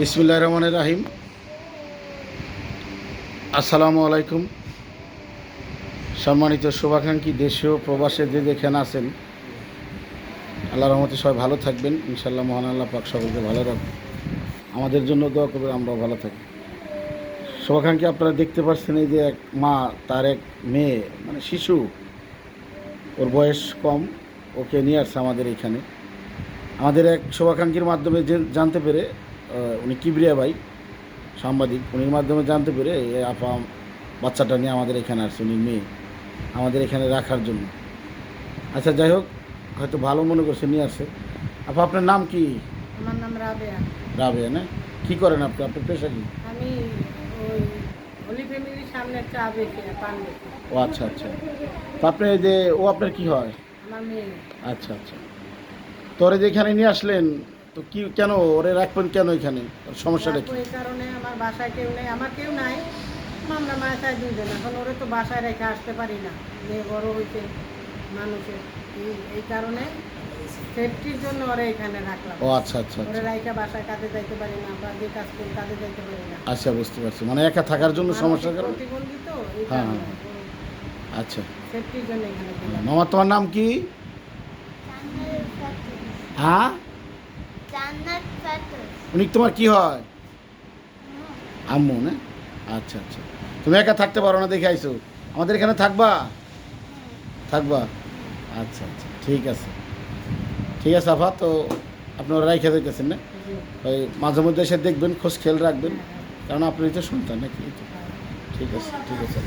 বিসমুল্লাহ রহমান রাহিম। আসসালামু আলাইকুম। সম্মানিত শুভাকাঙ্ক্ষী দেশীয় প্রবাসে যে যেখানে আছেন, আল্লাহ রহমতে সবাই ভালো থাকবেন। ইনশাল্লাহ মহান আল্লাহ পাক সকলকে ভালো রাখবেন আমাদের জন্য দোয়া করবেন, আমরাও ভালো থাকি। শুভাকাঙ্ক্ষী, আপনারা দেখতে পাচ্ছেন এই যে এক মা, তার এক মেয়ে মানে শিশু। ওর বয়স কম, ওকে নিয়ে আসছে আমাদের এখানে। আমাদের এক শুভাকাঙ্ক্ষীর মাধ্যমে যে জানতে পেরে উনি কিবরিয়া ভাই সাংবাদিক। উনির মাধ্যমে জানতে পেরে এই আপা বাচ্চাটা নিয়ে আমাদের এখানে আসছে উনি মেয়ে আমাদের এখানে রাখার জন্য। আচ্ছা যাই হোক হয়তো ভালো মনে করছে নিয়ে আসছে। আপা আপনার নাম কি? আমার নাম রাবেয়া। রাবে না? কী করেন আপনি? আপনার পেশা কি? আমি ওই হোলি ফ্যামিলির সামনে চা বেশি পান ও আচ্ছা আচ্ছা। তো আপনি যে ও আপনার কি হয়? আমার মেয়ে। আচ্ছা আচ্ছা। তোরে যে এখানে নিয়ে আসলেন তো কি কেন ওরে রাখবেন কেন এখানে? সমস্যাটা কি? এই কারণে আমার বাসায় কেউ নেই আমার কেউ নাই। আমরা মাথায় দুজন এখন ওরে তো বাসায় রেখে আসতে পারি না। মেয়ে বড় হয়েছে মানুষের এই কারণে সেফটির জন্য ওরে এখানে রাখলাম। ও আচ্ছা আচ্ছা ওরে আচ্ছা রাইকা বাসায় কাজে যাইতে পারি না বা যে কাজ করি কাজে যাইতে পারি না। আচ্ছা বুঝতে পারছি। মানে একা থাকার জন্য সমস্যার কারণে প্রতিবন্ধী তো এই হ্যাঁ, আচ্ছা। সেফটির জন্য এখানে মামা তোমার নাম কি? হ্যাঁ? উনি তোমার কি হয়? আম্মু, না? আচ্ছা আচ্ছা। তুমি একা থাকতে পারো না, দেখে আইছো। আমাদের এখানে থাকবা? থাকবা? আচ্ছা আচ্ছা ঠিক আছে। ঠিক আছে, আফা, তো আপনারা রাইখে দিতেছেন না। ওই মাঝে মধ্যে এসে দেখবেন, খোঁজ খেয়াল রাখবেন। কারণ আপনি তো সন্তান, নাকি? ঠিক আছে ঠিক আছে।